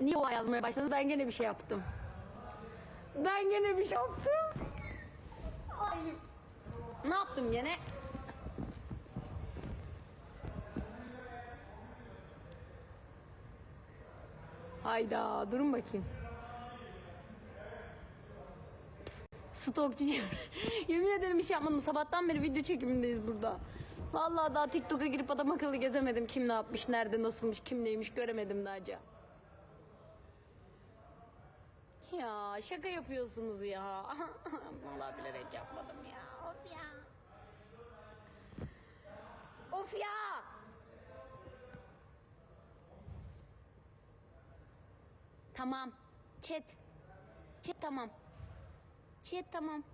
Niye o yazmaya başladı? Ben gene bir şey yaptım. Ben gene bir şey yaptım. Ay. Ne yaptım gene? Hayda durun bakayım. Stokçu Yemin ederim bir şey yapmadım. Sabahtan beri video çekimindeyiz burada. Vallahi daha TikTok'a girip adam akıllı gezemedim. Kim ne yapmış, nerede, nasılmış, kim neymiş göremedim daha. Ya şaka yapıyorsunuz ya. Vallahi bilerek yapmadım ya. Of ya. Of ya. Tamam. Chat. Chat tamam. Chat tamam.